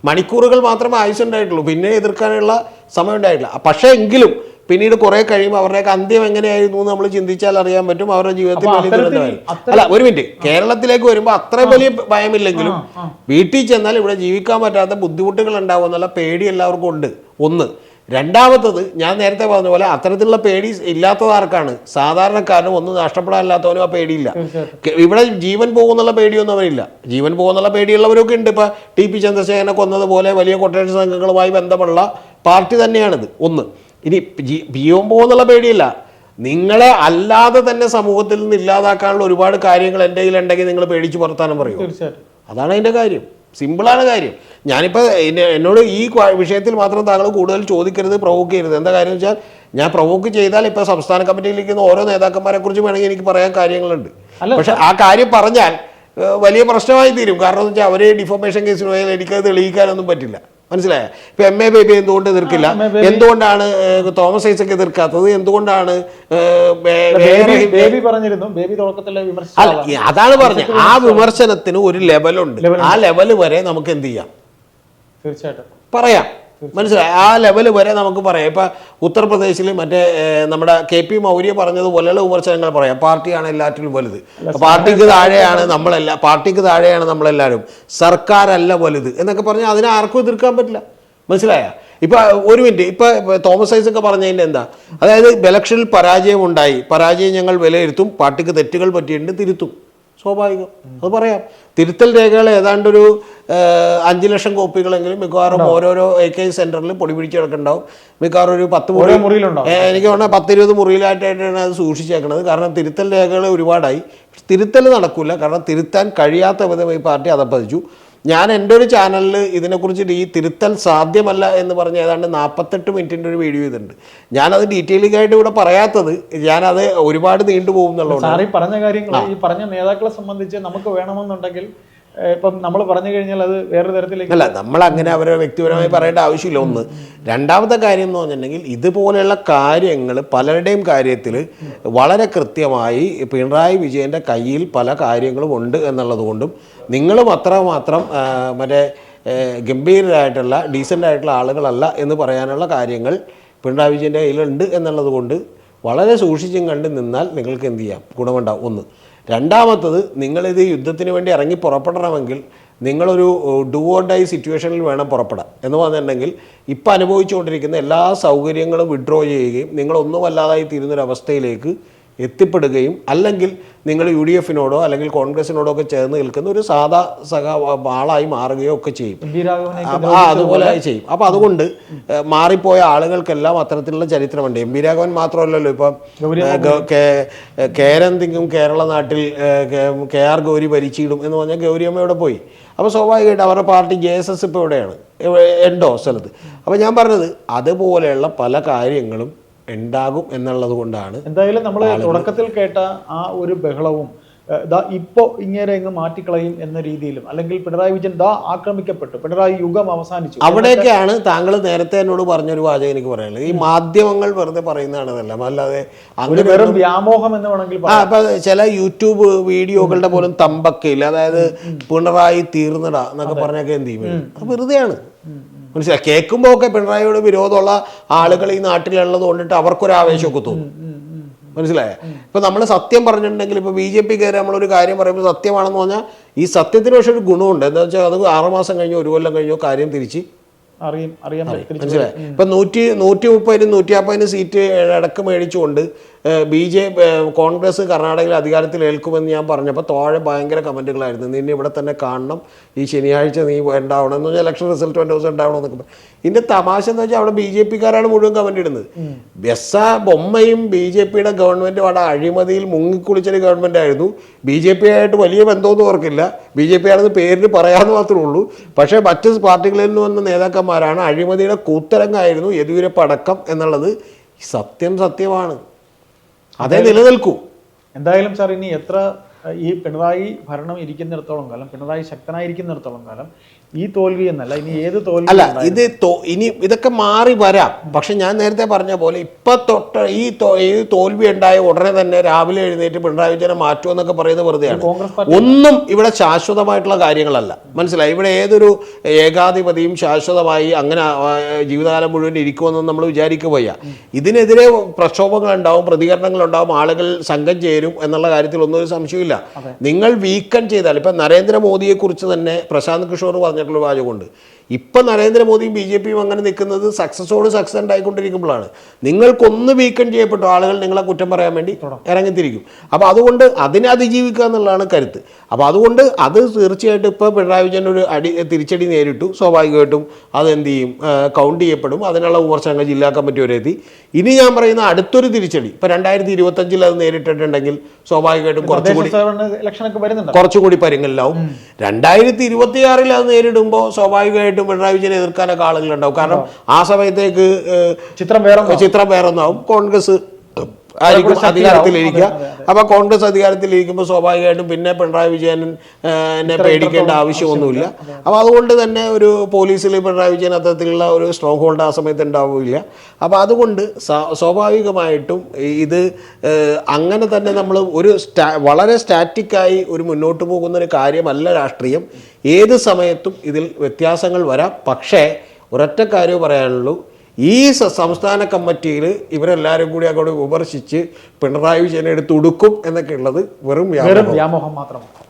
മണിക്കൂറുകൾ മാത്രമേ ആയുസ് ഉണ്ടായിട്ടുള്ളൂ പിന്നെ എതിർക്കാനുള്ള സമയം ഉണ്ടായിട്ടില്ല. പക്ഷേ എങ്കിലും പിന്നീട് കുറെ കഴിയുമ്പോൾ അവരുടെയൊക്കെ അന്ത്യം എങ്ങനെയായിരുന്നു എന്ന് നമ്മൾ ചിന്തിച്ചാൽ അറിയാൻ പറ്റും. അവരുടെ ജീവിതത്തിൽ വലിയ അല്ല ഒരു മിനിറ്റ്. കേരളത്തിലേക്ക് വരുമ്പോൾ അത്ര വലിയ ഭയമില്ലെങ്കിലും വീട്ടിൽ ചെന്നാൽ ഇവിടെ ജീവിക്കാൻ പറ്റാത്ത ബുദ്ധിമുട്ടുകൾ ഉണ്ടാവും എന്നുള്ള പേടി എല്ലാവർക്കും ഉണ്ട്. ഒന്ന്. രണ്ടാമത്തത് ഞാൻ നേരത്തെ പറഞ്ഞ പോലെ അത്തരത്തിലുള്ള പേടി ഇല്ലാത്തത് ആർക്കാണ്? സാധാരണക്കാരനും ഒന്നും നഷ്ടപ്പെടാനില്ലാത്തവനും ആ പേടിയില്ല. ഇവിടെ ജീവൻ പോകുന്നുള്ള പേടിയൊന്നും അവരില്ല. ജീവൻ പോകുന്നുള്ള പേടിയുള്ളവരൊക്കെ ഉണ്ട്. ഇപ്പൊ ടി പി ചന്ദ്രശേഖരനെ കൊന്നതുപോലെ വലിയ കൊട്ടേഷൻ സംഘങ്ങളുമായി ബന്ധമുള്ള പാർട്ടി തന്നെയാണിത്. ഒന്ന്. ഇനി ജീ- ജീവൻ പോകുന്നുള്ള പേടിയില്ല. നിങ്ങളെ അല്ലാതെ തന്നെ സമൂഹത്തിൽ നിന്ന് ഇല്ലാതാക്കാനുള്ള ഒരുപാട് കാര്യങ്ങൾ എന്റെ കയ്യിലുണ്ടെങ്കിൽ നിങ്ങൾ പേടിച്ച് പുറത്താനും പറയും? അതാണ് അതിന്റെ കാര്യം. സിമ്പിളാണ് കാര്യം. ഞാനിപ്പോൾ എന്നെ- എന്നോട് ഈ വിഷയത്തിൽ മാത്രം താങ്കൾ കൂടുതൽ ചോദിക്കരുത് പ്രൊവോക്ക് ചെയ്യരുത്. എന്താ കാര്യം വെച്ചാൽ ഞാൻ പ്രൊവോക്ക് ചെയ്താൽ ഇപ്പോൾ സംസ്ഥാന കമ്മിറ്റിയിൽ ഇരിക്കുന്ന ഓരോ നേതാക്കന്മാരെ കുറിച്ച് വേണമെങ്കിൽ എനിക്ക് പറയാൻ കാര്യങ്ങളുണ്ട്. പക്ഷെ ആ കാര്യം പറഞ്ഞാൽ വലിയ പ്രശ്നമായി തീരും കാരണം എന്ന് വെച്ചാൽ അവരെ ഡിഫോമേഷൻ കേസിന് പോയാൽ എനിക്കത് തെളിയിക്കാനൊന്നും പറ്റില്ല. മനസ്സിലായ? ഇപ്പൊ എം എ ബേബി എന്തുകൊണ്ട് എതിർക്കില്ല? എന്തുകൊണ്ടാണ് തോമസ് ഐസക് എതിർക്കാത്തത്? എന്തുകൊണ്ടാണ് ബേബി പറഞ്ഞിരുന്നു. ബേബി തുടക്കത്തിലെ. ഈ അതാണ് പറഞ്ഞത്. ആ വിമർശനത്തിന് ഒരു ലെവലുണ്ട്. ആ ലെവൽ വരെ നമുക്ക് എന്ത് ചെയ്യാം? തീർച്ചയായിട്ടും. പറയാം. മനസ്സിലായി? ആ ലെവൽ വരെ നമുക്ക് പറയാം. ഇപ്പം ഉത്തർപ്രദേശിൽ മറ്റേ നമ്മുടെ കെ പി മൗര്യ പറഞ്ഞതുപോലെയുള്ള വിമർശനങ്ങൾ പറയാം. പാർട്ടിയാണ് എല്ലാറ്റിലും വലുത്. പാർട്ടിക്ക് താഴെയാണ് നമ്മളെല്ലാം പാർട്ടിക്ക് താഴെയാണ് നമ്മളെല്ലാവരും സർക്കാരല്ല വലുത് എന്നൊക്കെ പറഞ്ഞാൽ അതിനെ ആർക്കും എതിർക്കാൻ പറ്റില്ല. മനസ്സിലായ? ഇപ്പൊ ഒരു മിനിറ്റ് ഇപ്പൊ തോമസ് തോമസ് ഒക്കെ പറഞ്ഞതിന്റെ എന്താ? അതായത് ഇലക്ഷനിൽ പരാജയം ഉണ്ടായി പരാജയം ഞങ്ങൾ വിലയിരുത്തും പാർട്ടിക്ക് തെറ്റുകൾ പറ്റിയിട്ടുണ്ട് തിരുത്തും. സ്വാഭാവികം. അത് പറയാം. തിരുത്തൽ രേഖകൾ ഏതാണ്ട് ഒരു അഞ്ച് ലക്ഷം കോപ്പികളെങ്കിലും മിക്കവാറും ഓരോരോ എ കെ സെന്ററിൽ പൊടി പിടിച്ച് കിടക്കുന്നുണ്ടാവും. മിക്കവാറും ഒരു പത്ത് മുറി എനിക്ക് തോന്നുന്നത് പത്തിരുപത് മുറിയിലായിട്ടാണ് അത് സൂക്ഷിച്ചേക്കുന്നത് കാരണം തിരുത്തൽ രേഖകൾ ഒരുപാടായി. തിരുത്തൽ നടക്കില്ല കാരണം തിരുത്താൻ കഴിയാത്ത വിധം ഈ പാർട്ടി അതപ്പതിച്ചു. ഞാൻ എന്റെ ഒരു ചാനലിൽ ഇതിനെക്കുറിച്ച് ഈ തിരുത്തൽ സാധ്യമല്ല എന്ന് പറഞ്ഞ് ഏതാണ്ട് നാൽപ്പത്തെട്ട് മിനിറ്റിന്റെ ഒരു വീഡിയോ ഇതുണ്ട് ഞാനത് ഡീറ്റെയിലിംഗ് ആയിട്ട് ഇവിടെ പറയാത്തത് ഞാനത് ഒരുപാട് നീണ്ടുപോകും എന്നുള്ളതാണ് സാറി പറഞ്ഞ കാര്യങ്ങൾ ഈ പറഞ്ഞ നേതാക്കളെ സംബന്ധിച്ച് നമുക്ക് വേണമെന്നുണ്ടെങ്കിൽ ഇപ്പം നമ്മൾ പറഞ്ഞു കഴിഞ്ഞാൽ അത് വേറെ തരത്തിലേക്ക് അല്ല നമ്മൾ അങ്ങനെ അവരെ വ്യക്തിപരമായി പറയേണ്ട ആവശ്യമില്ല. ഒന്ന് രണ്ടാമത്തെ കാര്യം എന്ന് പറഞ്ഞിട്ടുണ്ടെങ്കിൽ ഇതുപോലെയുള്ള കാര്യങ്ങൾ പലരുടെയും കാര്യത്തിൽ വളരെ കൃത്യമായി പിണറായി വിജയന്റെ കയ്യിൽ പല കാര്യങ്ങളും ഉണ്ട് എന്നുള്ളത് കൊണ്ടും നിങ്ങളും അത്രമാത്രം മാത്രം മറ്റേ ഗംഭീരരായിട്ടുള്ള ഡീസന്റ് ആയിട്ടുള്ള ആളുകളല്ല എന്ന് പറയാനുള്ള കാര്യങ്ങൾ പിണറായി വിജയന്റെ കയ്യിലുണ്ട് എന്നുള്ളത് കൊണ്ട് വളരെ സൂക്ഷിച്ചും കണ്ട് നിന്നാൽ നിങ്ങൾക്ക് എന്ത് ചെയ്യാം? ഗുണമുണ്ടാവും ഒന്ന്. രണ്ടാമത്തത് നിങ്ങളിത് യുദ്ധത്തിന് വേണ്ടി ഇറങ്ങി പുറപ്പെടണമെങ്കിൽ നിങ്ങളൊരു ഡു സിറ്റുവേഷനിൽ വേണം പുറപ്പെടാൻ. എന്ന് പറഞ്ഞിട്ടുണ്ടെങ്കിൽ ഇപ്പോൾ അനുഭവിച്ചുകൊണ്ടിരിക്കുന്ന എല്ലാ സൗകര്യങ്ങളും വിഡ്രോ ചെയ്യുകയും നിങ്ങളൊന്നുമല്ലാതായി തീരുന്നൊരവസ്ഥയിലേക്ക് എത്തിപ്പെടുകയും അല്ലെങ്കിൽ നിങ്ങൾ യു ഡി എഫിനോടോ അല്ലെങ്കിൽ കോൺഗ്രസിനോടോ ഒക്കെ ചേർന്ന് നിൽക്കുന്ന ഒരു സാധാ സഹ ആളായി മാറുകയോ ഒക്കെ ചെയ്യും. ആ അതുപോലെ ചെയ്യും. അപ്പോൾ അതുകൊണ്ട് മാറിപ്പോയ ആളുകൾക്കെല്ലാം അത്തരത്തിലുള്ള ചരിത്രമുണ്ട്. എം ബി രാഘവൻ മാത്രമല്ലല്ലോ ഇപ്പം കേരന്തിങ്ങും കേരള നാട്ടിൽ കെ- ആർ ഗൗരി ഭരിച്ചിടും എന്ന് പറഞ്ഞാൽ ഗൗരിയമ്മ ഇവിടെ പോയി? അപ്പോൾ സ്വാഭാവികമായിട്ട് അവരുടെ പാർട്ടി ജെ എസ് എസ് ഇപ്പോൾ എവിടെയാണ്? എവ- ഉണ്ടോ സ്ഥലത്ത്. അപ്പോൾ ഞാൻ പറഞ്ഞത് അതുപോലെയുള്ള പല കാര്യങ്ങളും ഉണ്ടാകും എന്നുള്ളത് കൊണ്ടാണ് എന്തായാലും നമ്മൾ തുടക്കത്തിൽ കേട്ട ആ ഒരു ബഹളവും ദാ ഇപ്പോ ഇങ്ങനെ അങ്ങ് മാറ്റിക്കളയും എന്ന രീതിയിലും അല്ലെങ്കിൽ പിണറായി വിജയൻ ദാ ആക്രമിക്കപ്പെട്ടു പിണറായി യുഗം അവസാനിച്ചു. അവിടെയൊക്കെയാണ് താങ്കൾ നേരത്തെ എന്നോട് പറഞ്ഞൊരു വാചകം എനിക്ക് പറയാനുള്ളത്. ഈ മാധ്യമങ്ങൾ വെറുതെ പറയുന്നതാണ് ഇതെല്ലാം അല്ലാതെ അങ്ങനെ വെറും വ്യാമോഹം എന്ന് വേണമെങ്കിൽ ആ അപ്പൊ ചില യൂട്യൂബ് വീഡിയോകളുടെ പോലും തമ്പക്കയില്ല അതായത് പിണറായി തീർന്നടാ എന്നൊക്കെ പറഞ്ഞൊക്കെ എന്ത് ചെയ്യും? അത് വെറുതെയാണ്. മനസ്സിലായി? കേൾക്കുമ്പോൾ ഒക്കെ പിണറായിയോട് വിരോധമുള്ള ആളുകൾ ഈ നാട്ടിലുള്ളത് കൊണ്ടിട്ട് അവർക്കൊരു ആവേശമൊക്കെ തോന്നും. മനസ്സിലായ? ഇപ്പൊ നമ്മൾ സത്യം പറഞ്ഞിട്ടുണ്ടെങ്കിൽ ഇപ്പൊ ബി ജെ പി കയറി നമ്മളൊരു കാര്യം പറയുമ്പോൾ സത്യമാണെന്ന് പറഞ്ഞാൽ ഈ സത്യത്തിന് പക്ഷെ ഒരു ഗുണമുണ്ട്. എന്താ വെച്ചാൽ അത് ആറുമാസം കഴിഞ്ഞോ ഒരു കൊല്ലം കഴിഞ്ഞോ കാര്യം തിരിച്ച് അറിയാം അറിയാൻ തിരിച്ചു മനസ്സിലായി? ഇപ്പൊ നൂറ്റി നൂറ്റി മുപ്പതിനും നൂറ്റി നാൽപ്പതിനും സീറ്റ് ഇടയ്ക്ക് മേടിച്ചുകൊണ്ട് ബി ജെ കോൺഗ്രസ് കർണാടകയിൽ അധികാരത്തിൽ ഏൽക്കുമെന്ന് ഞാൻ പറഞ്ഞപ്പോൾ താഴെ ഭയങ്കര കമന്റുകളായിരുന്നു നിന്നെ ഇവിടെ തന്നെ കാണണം. ഈ ശനിയാഴ്ച നീ ഉണ്ടാവണം എന്ന് പറഞ്ഞാൽ ഇലക്ഷൻ റിസൾട്ട് രണ്ട് ദിവസം ഉണ്ടാവണം എന്നൊക്കെ ഇതിന്റെ തമാശ എന്ന് വെച്ചാൽ അവിടെ ബി ജെ പിക്കാരാണ് മുഴുവൻ കമന്റ് ഇടുന്നത്. ബെസ്സ ബൊമ്മയും ബി ജെ പിയുടെ ഗവൺമെന്റ് അവിടെ അഴിമതിയിൽ മുങ്ങിക്കുളിച്ചൊരു ഗവൺമെന്റ് ആയിരുന്നു. ബി ജെ പി ആയിട്ട് വലിയ ബന്ധമൊന്നും ഓർക്കില്ല. ബി ജെ പി ആണെന്ന് പേരിന് പറയാമെന്ന് മാത്രമേ ഉള്ളൂ. പക്ഷേ മറ്റ് പാർട്ടികളിൽ നിന്ന് വന്ന നേതാക്കന്മാരാണ് അഴിമതിയുടെ കൂത്തരങ്ങായിരുന്നു യെദ്യൂരപ്പ അടക്കം എന്നുള്ളത്. സത്യം സത്യമാണ്. അതേ നിലനിൽക്കൂ. എന്തായാലും സാർ ഇനി എത്ര ഈ പിണറായി ഭരണം ഇരിക്കുന്നിടത്തോളം കാലം പിണറായി ശക്തനായിരിക്കുന്നിടത്തോളം കാലം ഈ തോൽവി എന്നല്ല ഇനി ഏത് തോൽവി അല്ല ഇത് ഇനി ഇതൊക്കെ മാറി വരാം. പക്ഷെ ഞാൻ നേരത്തെ പറഞ്ഞ പോലെ ഇപ്പൊ തൊട്ട് ഈ തോൽവി ഉണ്ടായ ഉടനെ തന്നെ രാവിലെ എഴുന്നേറ്റ് പിണറായി വിജയനെ മാറ്റുമെന്നൊക്കെ പറയുന്നത് വെറുതെയാണ്. ഒന്നും ഇവിടെ ശാശ്വതമായിട്ടുള്ള കാര്യങ്ങളല്ല. മനസ്സിലായി? ഇവിടെ ഏതൊരു ഏകാധിപതിയും ശാശ്വതമായി അങ്ങനെ ജീവിതകാലം മുഴുവൻ ഇരിക്കുമെന്ന് നമ്മൾ വിചാരിക്കുക പോയ ഇതിനെതിരെ പ്രക്ഷോഭങ്ങൾ ഉണ്ടാവും പ്രതികരണങ്ങൾ ഉണ്ടാവും ആളുകൾ സംഘം ചേരും എന്നുള്ള കാര്യത്തിൽ ഒന്നും ഒരു സംശയമില്ല നിങ്ങൾ വീക്കൻ ചെയ്താൽ ഇപ്പം നരേന്ദ്രമോദിയെ കുറിച്ച് തന്നെ പ്രശാന്ത് കിഷോർ പറഞ്ഞിട്ടുള്ള ഇപ്പം നരേന്ദ്രമോദിയും ബി ജെ പിയും അങ്ങനെ നിൽക്കുന്നത് സക്സസോട് സക്സസ് ഉണ്ടായിക്കൊണ്ടിരിക്കുമ്പോഴാണ്. നിങ്ങൾക്കൊന്ന് വീക്കൻ ചെയ്യപ്പെട്ടു ആളുകൾ നിങ്ങളെ കുറ്റം പറയാൻ വേണ്ടി ഇറങ്ങിത്തിരിക്കും. അപ്പോൾ അതുകൊണ്ട് അതിനെ അതിജീവിക്കുക എന്നുള്ളതാണ് കരുത്ത്. അപ്പോൾ അതുകൊണ്ട് അത് തീർച്ചയായിട്ടും ഇപ്പോൾ പിണറായി വിജയൻ ഒരു അടി തിരിച്ചടി നേരിട്ടു. സ്വാഭാവികമായിട്ടും അതെന്ത് ചെയ്യും? കൗണ്ട് ചെയ്യപ്പെടും. അതിനുള്ള വിമർശനങ്ങൾ ജില്ലാ കമ്മിറ്റി വരെ എത്തി. ഇനി ഞാൻ പറയുന്ന അടുത്തൊരു തിരിച്ചടി. ഇപ്പോൾ രണ്ടായിരത്തി ഇരുപത്തഞ്ചിൽ അത് നേരിട്ടിട്ടുണ്ടെങ്കിൽ സ്വാഭാവികമായിട്ടും കുറച്ചുകൂടി കുറച്ചുകൂടി പരിങ്ങലിലാവും രണ്ടായിരത്തി ഇരുപത്തിയാറിൽ അത് നേരിടുമ്പോൾ സ്വാഭാവികമായിട്ടും പിണറായി വിജയനെ എതിർക്കാനൊക്കെ ആളുകളുണ്ടാവും. കാരണം ആ. സമയത്തേക്ക് ചിത്രം വേറെ ചിത്രം വേറെ ഒന്നാവും കോൺഗ്രസ് ആയിരിക്കും അധികാരത്തിലിരിക്കുക. അപ്പൊ കോൺഗ്രസ് അധികാരത്തിലിരിക്കുമ്പോൾ സ്വാഭാവികമായിട്ടും പിന്നെ പിണറായി വിജയനെ പേടിക്കേണ്ട ആവശ്യമൊന്നുമില്ല. അപ്പൊ അതുകൊണ്ട് തന്നെ ഒരു പോലീസിൽ പിണറായി വിജയൻ അത്തരത്തിലുള്ള ഒരു സ്ട്രോങ് ഹോൾഡ് ആ സമയത്ത് ഉണ്ടാവില്ല അപ്പൊ അതുകൊണ്ട് സ്വാഭാവികമായിട്ടും ഇത് അങ്ങനെ തന്നെ നമ്മൾ ഒരു സ്റ്റാ വളരെ സ്റ്റാറ്റിക്കായി ഒരു മുന്നോട്ട് പോകുന്ന ഒരു കാര്യമല്ല രാഷ്ട്രീയം. ഏത് സമയത്തും ഇതിൽ വ്യത്യാസങ്ങൾ വരാം. പക്ഷേ ഒരൊറ്റ കാര്യം പറയാനുള്ളൂ. ഈ സംസ്ഥാന കമ്മിറ്റിയിൽ ഇവരെല്ലാവരും കൂടി അങ്ങോട്ട് വിമർശിച്ച് പിണറായി വിജയനെ എടുത്ത് ഉടുക്കും എന്നൊക്കെ ഉള്ളത് വെറും വ്യാമോഹം മാത്രമാണ്.